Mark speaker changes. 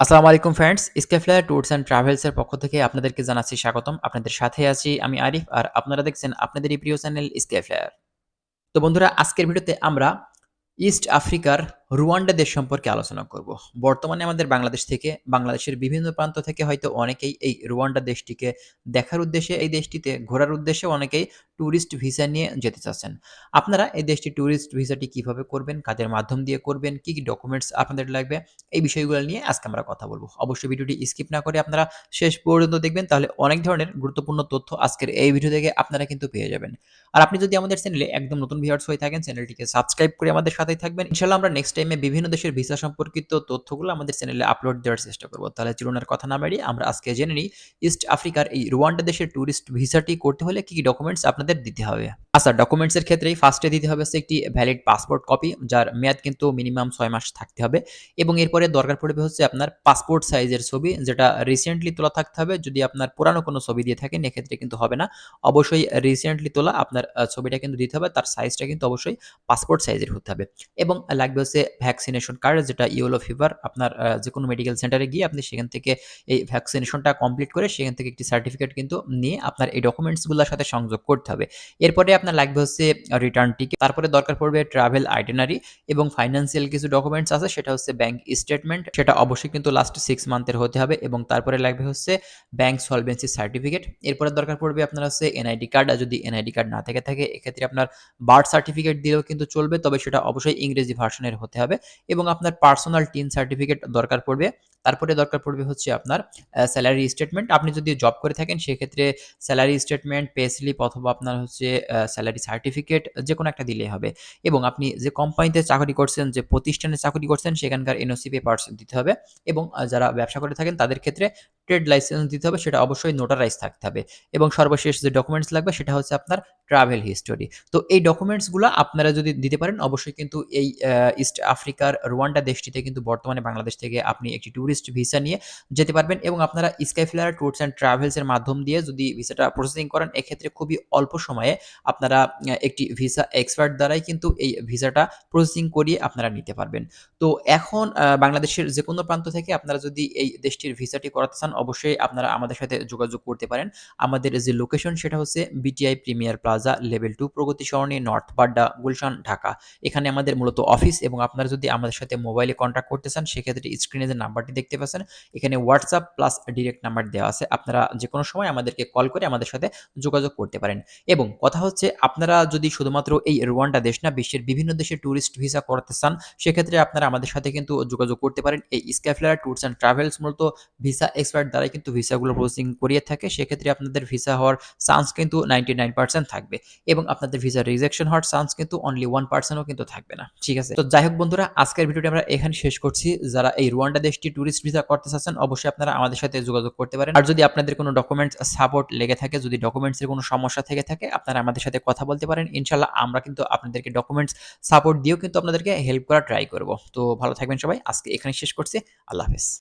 Speaker 1: আসসালামু আলাইকুম friends Skyflyer tours and ট্রাভেলসের পক্ষ থেকে আপনাদেরকে জানাচ্ছি স্বাগতম। আপনাদের সাথে আছি আমি আরিফ আর আপনারা দেখছেন আপনাদের এই প্রিয় চ্যানেল স্কেফ্লায়ার তো বন্ধুরা, আজকের ভিডিওতে আমরা ইস্ট আফ্রিকার রুয়ান্ডা দেশ সম্পর্কে আলোচনা করব। বর্তমানে আমাদের বাংলাদেশ থেকে, বাংলাদেশের বিভিন্ন প্রান্ত থেকে হয়তো অনেকেই এই রুয়ান্ডা দেশটিকে দেখার উদ্দেশ্যে, এই দেশটিতে ঘোরার উদ্দেশ্যে অনেকেই ট্যুরিস্ট ভিসা নিয়ে যেতে চাচ্ছেন। আপনারা এই দেশটি ট্যুরিস্ট ভিসাটি কীভাবে করবেন, কাদের মাধ্যম দিয়ে করবেন, কি কি ডকুমেন্টস আপনাদের লাগবে, এই বিষয়গুলো নিয়ে আজকে আমরা কথা বলব। অবশ্যই ভিডিওটি স্কিপ না করে আপনারা শেষ পর্যন্ত দেখবেন, তাহলে অনেক ধরনের গুরুত্বপূর্ণ তথ্য আজকের এই ভিডিও থেকে আপনারা কিন্তু পেয়ে যাবেন। আর আপনি যদি আমাদের চ্যানেলে একদম নতুন ভিউয়ার্স হয়ে থাকেন, চ্যানেলটিকে সাবস্ক্রাইব করে আমাদের সাথেই থাকবেন। ইনশাল্লাহ আমরা নেক্সট টাইমে বিভিন্ন দেশের ভিসা সম্পর্কিত তথ্যগুলো আমাদের চ্যানেলে আপলোড দেওয়ার চেষ্টা করব। তাহলে চিরুনার কথা না বাড়িয়ে আমরা আজকে জেনে নিই ইস্ট আফ্রিকার এই রুয়ান্ডা দেশের ট্যুরিস্ট ভিসাটি করতে হলে কি কি ডকুমেন্টস আপনাদের দিতে হবে। আচ্ছা ডকুমেন্টসের ক্ষেত্রেই ফার্স্টে দিতে হবে হচ্ছে একটি ভ্যালিড পাসপোর্ট কপি যার মেয়াদ কিন্তু মিনিমাম ছয় মাস থাকতে হবে। এবং এরপরে দরকার পড়বে হচ্ছে আপনার পাসপোর্ট সাইজের ছবি, যেটা রিসেন্টলি তোলা থাকতে হবে। যদি আপনার পুরানো কোনো ছবি দিয়ে থাকেন, এক্ষেত্রে কিন্তু হবে না। অবশ্যই রিসেন্টলি তোলা আপনার ছবিটা কিন্তু দিতে হবে। তার সাইজটা কিন্তু অবশ্যই পাসপোর্ট সাইজের হতে হবে। এবং লাগবে হচ্ছে ভ্যাকসিনেশন কার্ড যেটা ইয়েলো ফিভার আপনার যে কোনো মেডিকেল সেন্টারে গিয়ে আপনি সেখান থেকে এই ভ্যাকসিনেশনটা কমপ্লিট করে সেখান থেকে একটি সার্টিফিকেট কিন্তু নিয়ে আপনার এই ডকুমেন্টসগুলোর সাথে সংযোগ করতে হবে। এরপরে আপনার লাগবে হচ্ছে রিটার্ন টিকিট তারপরে দরকার পড়বে ট্রাভেল আইটেনারি এবং ফাইন্যান্সিয়াল কিছু ডকুমেন্টস আছে, সেটা হচ্ছে ব্যাংক স্টেটমেন্ট সেটা অবশ্যই কিন্তু লাস্ট সিক্স মান্থের হতে হবে এবং তারপরে লাগবে হচ্ছে ব্যাংক সলভেন্সি সার্টিফিকেট এরপরে দরকার পড়বে আপনার হচ্ছে এনআইডি কার্ড আর যদি এনআইডি কার্ড না থেকে থাকে, এক্ষেত্রে আপনার বার্থ সার্টিফিকেট দিলেও কিন্তু চলবে, তবে সেটা অবশ্যই ইংরেজি ভার্সনের হতে হবে এবং আপনার পার্সোনাল টিন সার্টিফিকেট দরকার পড়বে। তারপরে দরকার পড়বে হচ্ছে আপনার স্যালারি স্টেটমেন্ট আপনি যদি জব করে থাকেন, সেক্ষেত্রে স্যালারি স্টেটমেন্ট পে স্লিপ অথবা আপনার হচ্ছে স্যালারি সার্টিফিকেট যে কোনো একটা দিলেই হবে। এবং আপনি যে কোম্পানিতে চাকরি করছেন, যে প্রতিষ্ঠানে চাকরি করছেন, সেখানকার এনওসি পেপার্স দিতে হবে। এবং যারা ব্যবসা করে থাকেন, তাদের ক্ষেত্রে ট্রেড লাইসেন্স দিতে হবে, সেটা অবশ্যই নোটারাইজ থাকতে হবে। এবং সর্বশেষ যে ডকুমেন্টস লাগবে, সেটা হচ্ছে আপনার ট্রাভেল হিস্টোরি তো এই ডকুমেন্টসগুলো আপনারা যদি দিতে পারেন, অবশ্যই কিন্তু এই ইস্ট আফ্রিকার রোয়ান্ডা দেশটিতে কিন্তু বর্তমানে বাংলাদেশ থেকে আপনি একটি ট্যুরিস্ট ভিসা নিয়ে যেতে পারবেন এবং আপনারা স্কাইফ্লায়ার ট্যুরস অ্যান্ড ট্রাভেলসের মাধ্যম দিয়ে যদি ভিসাটা প্রসেসিং করেন, এক্ষেত্রে খুবই অল্প সময়ে আপনারা একটি ভিসা এক্সপার্ট দ্বারাই কিন্তু এই ভিসাটা প্রসেসিং করিয়ে আপনারা নিতে পারবেন। তো এখন বাংলাদেশের যে কোনো প্রান্ত থেকে আপনারা যদি এই দেশটির ভিসাটি করাতে চান অবশ্যই আপনারা আমাদের সাথে যোগাযোগ করতে পারেন। আমাদের যে লোকেশন সেটা হচ্ছে BTI premier plaza level two Pragati Sarani north Badda Gulshan, Dhaka. এখানে আমাদের মূলত অফিস এবং আপনারা যদি আমাদের সাথে মোবাইলে কন্ট্যাক্ট করতে চান, সেক্ষেত্রে স্ক্রিনে যে নাম্বারটি দেখতে পাচ্ছেন, এখানে হোয়াটসঅ্যাপ প্লাস ডিরেক্ট নাম্বার দেওয়া আছে। আপনারা যে কোনো সময় আমাদেরকে কল করে আমাদের সাথে যোগাযোগ করতে পারেন। এবং কথা হচ্ছে, আপনারা যদি শুধুমাত্র এই রোয়ান্ডা দেশ না, বিশ্বের বিভিন্ন দেশে ট্যুরিস্ট ভিসা করাতে চান, সেক্ষেত্রে আপনারা আমাদের সাথে কিন্তু যোগাযোগ করতে পারেন। এই স্ক্যাফলার ট্যুরস অ্যান্ড ট্রাভেলস মূলত ভিসা এক্সপার্ট দ্বারাই কিন্তু ভিসাগুলো প্রসেসিং করিয়ে থাকে সেক্ষেত্রে আপনাদের ভিসা হওয়ার চান্স কিন্তু নাইনটি নাইন পার্সেন্ট থাকবে এবং আপনাদের ভিসা রিজেকশন হওয়ার চান্স কিন্তু অনলি ওয়ান পার্সেন্টও কিন্তু থাকবে না। ঠিক আছে? তো যাই হোক বন্ধুরা আজকের ভিডিওটি আমরা এখানে শেষ করছি। যারা এই রুয়ান্ডা দেশটি ট্যুরিস্ট ভিসা করতে চাচ্ছেন অবশ্যই আপনারা আমাদের সাথে যোগাযোগ করতে পারেন। আর যদি আপনাদের কোনো ডকুমেন্টস সাপোর্ট লেগে থাকে যদি ডকুমেন্টসের কোনো সমস্যা থেকে থাকে আপনারা আমাদের সাথে কথা বলতে পারেন। ইনশাল্লাহ আমরা কিন্তু আপনাদেরকে ডকুমেন্টস সাপোর্ট দিয়েও কিন্তু আপনাদেরকে হেল্প করা ট্রাই করব। তো ভালো থাকবেন সবাই। আজকে এখানে শেষ করছি। আল্লাহ হাফেজ।